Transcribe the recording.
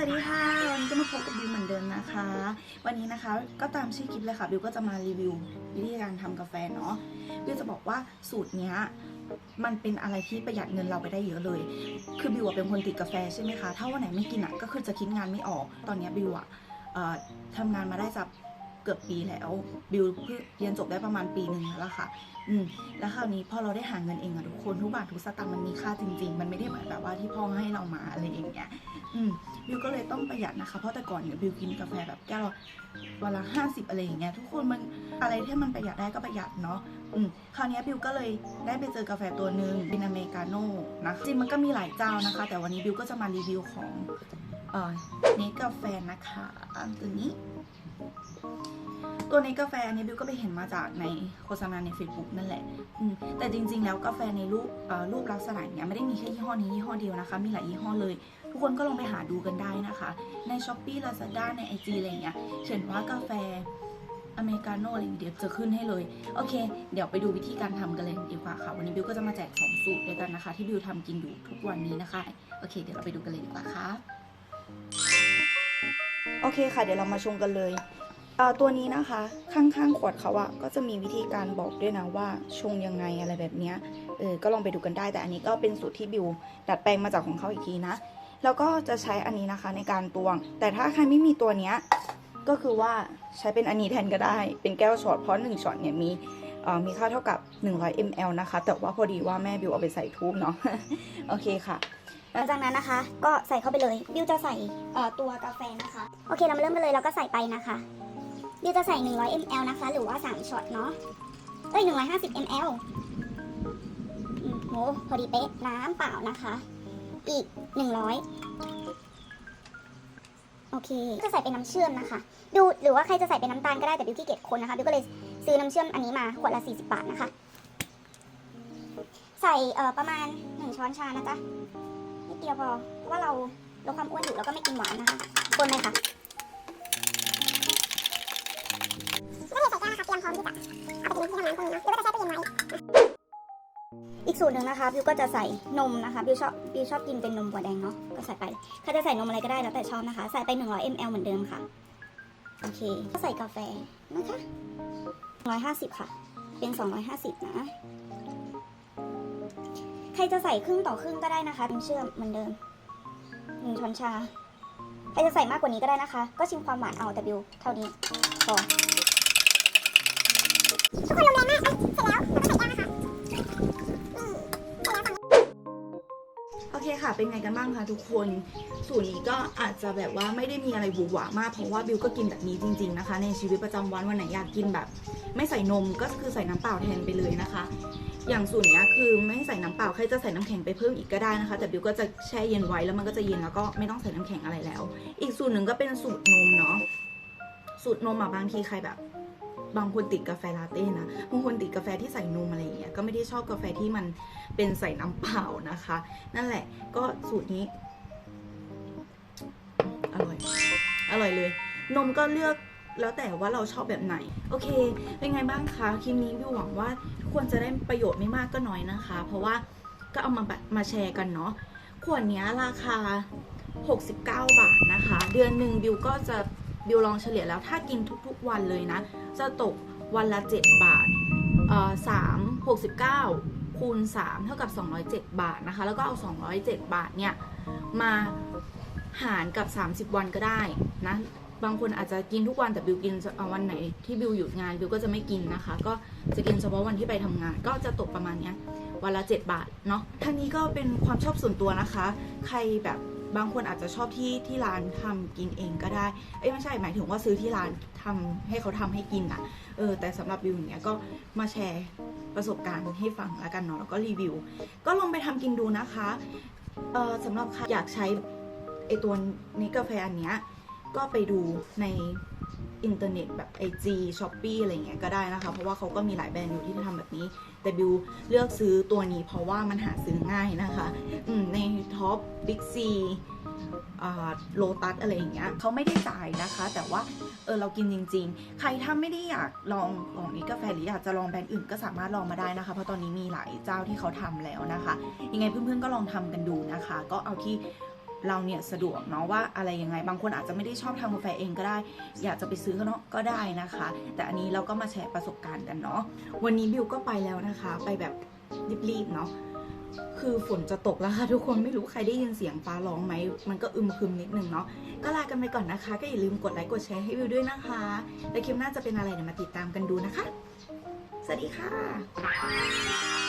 สวัสดีค่ะ วันนี้ก็มาพบกับบิวเหมือนเดิมนะคะ วันนี้นะคะก็ตามชื่อคลิปเลยค่ะบิวก็จะมารีวิววิธีการทำกาแฟเนาะบิวจะบอกว่าสูตรเนี้ยมันเป็นอะไรที่ประหยัดเงินเราไปได้เยอะเลย คือบิวเป็นคนติดกาแฟใช่ไหมคะถ้าวันไหนไม่กินอะก็คือจะคิดงานไม่ออก ตอนนี้บิวอะเอ่อทำงานมาได้สักเกือบปีแล้วบิวเพิ่งเรียนจบได้ประมาณปีหนึ่งแล้วล่ะค่ะ อืมแล้วคราวนี้พอเราได้หาเงินเองอะทุกคนทุกบาททุกสตางค์มันมีค่าจริง ๆ มันไม่ได้เหมือนแบบว่าที่พ่อให้เรามาอะไรอย่างเงี้ย อืมบิวก็เลยต้องประหยัดนะคะ เพราะแต่ก่อนเนี่ยบิวกินกาแฟแบบแก้วละวันละห้าสิบอะไรอย่างเงี้ยทุกคนมันอะไรที่มันประหยัดได้ก็ประหยัดเนาะอืมคราวนี้บิวก็เลยได้ไปเจอกาแฟตัวหนึ่งเป็นอเมริกาโน่นะคะจริงมันก็มีหลายเจ้านะคะ แต่วันนี้บิวก็จะมารีวิวของเอ่อเนกาแฟนะคะตัวนี้ ตัวในกาแฟอันนี้บิวก็ไปเห็นมาจากในโฆษณาใน Facebook นั่นแหละแต่จริง ๆ แล้วกาแฟในรูปรูปลักษณะอย่างเงี้ยไม่ได้มีแค่ยี่ห้อนี้ยี่ห้อเดียวนะคะ มีหลายยี่ห้อเลย ทุกคนก็ลองไปหาดูกันได้นะคะ ใน s h อ p e e Lazada ใน IG อะไรเงี้ยเขียนว่ากาแฟอเมริกาโน่อะไรอย่างเงี้ยเดี๋ยวจะขึ้นให้เลย โอเค เดี๋ยวไปดูวิธีการทำกันเลยดีกว่าค่ะ วันนี้บิวก็จะมาแจกสองสูตรด้วยกันนะคะ ที่บิวทำกินอยู่ทุกวันนี้นะคะ โอเค เดี๋ยวเราไปดูกันเลยดีกว่าค่ะ โอเคค่ะ เดี๋ยวเรามาชงกันเลย ตัวนี้นะคะ ข้างๆขวดเขาอะก็จะมีวิธีการบอกด้วยนะว่าชงยังไงอะไรแบบเนี้ยเออก็ลองไปดูกันได้แต่อันนี้ก็เป็นสูตรที่บิวดัดแปลงมาจากของเขาอีกทีนะ แล้วก็จะใช้อันนี้นะคะในการตวง แต่ถ้าใครไม่มีตัวเนี้ยก็คือว่าใช้เป็นอันนี้แทนก็ได้ เป็นแก้วช็อตเพราะ1ช็อตเนี่ยมีอ่อมีค่าเท่ากับ 100 ml นะคะ แต่ว่าพอดีว่าแม่บิวเอาไปใส่ทูบเนาะโอเคค่ะหลังจากนั้นนะคะ ก็ใส่เข้าไปเลยบิวจะใส่อ่อตัวกาแฟนะคะ โอเคเรามาเริ่มกันเลยเราก็ใส่ไปนะคะ บิวจะใส่ 100 ml นะคะ หรือว่า 3 ช็อตเนาะ เอ้ย 150 ml อืมโหพอดีเป๊ะ น้ำเปล่านะคะ อีก 100 โอเค จะใส่เป็นน้ำเชื่อมนะคะ ดูหรือว่าใครจะใส่เป็นน้ำตาลก็ได้แต่บิวขี้เกียจคนนะคะ บิวก็เลยซื้อน้ำเชื่อมอันนี้มาขวดละ 40 บาทนะคะ ใส่เอ่อประมาณ 1 ช้อนชานะจ๊ะนิดเดียวพอ เพราะว่าเราลดความอ้วนอยู่แล้วก็ไม่กินหวานนะคะควรไหมคะ ก็เลยใส่แก้วนะคะเตรียมพร้อมที่จะเอาไปกินที่ทำงานตรงนี้นะหรือว่าจะแช่ตู้เย็นไว้อีกสูตรหนึ่งนะคะบิวก็จะใส่นมนะคะบิวชอบบิวชอบกินเป็นนมบัวแดงเนาะก็ใส่ไปใครจะใส่นมอะไรก็ได้แล้วแต่ชอบนะคะ ใส่ไป 100 ml เหมือนเดิมค่ะโอเคก็ใส่กาแฟนะคะ150 ค่ะ เป็น 250 นะ ใครจะใส่ครึ่งต่อครึ่งก็ได้นะคะน้ำเชื่อมเหมือนเดิมหนึ่งช้อนชา ใครจะใส่มากกว่านี้ก็ได้นะคะ ก็ชิมความหวานเอาแต่บิวเท่านี้พอทุกคนลมแรงมากเสร็จแล้วเราก็ใส่แก้ว เป็นไงกันบ้างคะทุกคน สูตรนี้ก็อาจจะแบบว่าไม่ได้มีอะไรหวือหวามาก เพราะว่าบิวก็กินแบบนี้จริง ๆนะคะ ในชีวิตประจำวันวันไหนอยากกินแบบ ไม่ใส่นมก็คือใส่น้ำเปล่าแทนไปเลยนะคะ อย่างสูตรนี้คือไม่ให้ใส่น้ำเปล่าใครจะใส่น้ำแข็งไปเพิ่มอีกก็ได้นะคะ แต่บิวก็จะแช่เย็นไว้แล้วมันก็จะเย็นแล้วก็ไม่ต้องใส่น้ำแข็งอะไรแล้ว อีกสูตรหนึ่งก็เป็นสูตรนมเนาะสูตรนมอะบางทีใครแบบ บางคนติดกาแฟลาเต้นะบางคนติดกาแฟที่ใส่นมอะไรอย่างเงี้ยก็ไม่ได้ชอบกาแฟที่มันเป็นใส่น้ำเปล่านะคะ นั่นแหละก็สูตรนี้ อร่อย อร่อยเลย นมก็เลือกแล้วแต่ว่าเราชอบแบบไหน โอเค เป็นไงบ้างคะคลิปนี้บิวหวังว่าทุกคนจะได้ประโยชน์ไม่มากก็น้อยนะคะ เพราะว่าก็เอามาแบบมาแชร์กันเนาะขวดนี้ราคา 69 บาทนะคะ เดือนหนึ่งบิวก็จะ บิวลองเฉลี่ยแล้วถ้ากินทุกๆวันเลยนะ จะตกวันละ 7 บาทเอ่อสามหกสิบเก้าคูณ 3 เท่ากับ 207 บาทนะคะ แล้วก็เอา 207 บาทเนี่ย มาหารกับ 30 วันก็ได้นะ บางคนอาจจะกินทุกวันแต่บิวกินวันไหนที่บิวหยุดงานบิวก็จะไม่กินนะคะ ก็จะกินเฉพาะวันที่ไปทำงาน ก็จะตกประมาณเนี้ยวันละ 7 บาทเนาะทั้งนี้ก็เป็นความชอบส่วนตัวนะคะ ใครแบบ บางคนอาจจะชอบที่ที่ร้านทำกินเองก็ได้ เอ้ยไม่ใช่หมายถึงว่าซื้อที่ร้านทำให้เขาทำให้กินอะเออ แต่สำหรับวิวอย่างเนี้ยก็มาแชร์ประสบการณ์ให้ฟังแล้วกันเนาะแล้วก็รีวิว ก็ลองไปทำกินดูนะคะ เออสำหรับใครอยากใช้ไอตัวนี้กาแฟอันเนี้ยก็ไปดูใน อินเทอร์เน็ตแบบ IG s h o p e e อะไรเงี้ยก็ได้นะคะ เพราะว่าเขาก็มีหลายแบรนด์อยู่ที่ทำแบบนี้ แต่บิวเลือกซื้อตัวนี้เพราะว่ามันหาซื้อง่ายนะคะอืมในท็อปบิ๊กซีโลตัสอะไรอย่างเงี้ยเขาไม่ได้จ่ายนะคะ แต่ว่าเออเรากินจริง ๆ ใครถ้าไม่ได้อยากลองของนี้กาแฟหรืออยากจะลองแบรนด์อื่นก็สามารถลองมาได้นะคะ เพราะตอนนี้มีหลายเจ้าที่เขาทำแล้วนะคะ ยังไงเพื่อนๆก็ลองทำกันดูนะคะ ก็เอาที่ เราเนี่ยสะดวกเนาะว่าอะไรยังไง บางคนอาจจะไม่ได้ชอบทำกาแฟเองก็ได้ อยากจะไปซื้อเนาะก็ได้นะคะ แต่อันนี้เราก็มาแชร์ประสบการณ์กันเนาะวันนี้บิวก็ไปแล้วนะคะ ไปแบบรีบๆเนาะคือฝนจะตกแล้วค่ะทุกคนไม่รู้ใครได้ยินเสียงฟ้าร้องไหม มันก็อึมครึมนิดนึงเนาะก็ลากันไปก่อนนะคะ ก็อย่าลืมกดไลค์กดแชร์ให้วิวด้วยนะคะและคลิปหน้าจะเป็นอะไรเดี๋ยวมาติดตามกันดูนะคะ สวัสดีค่ะ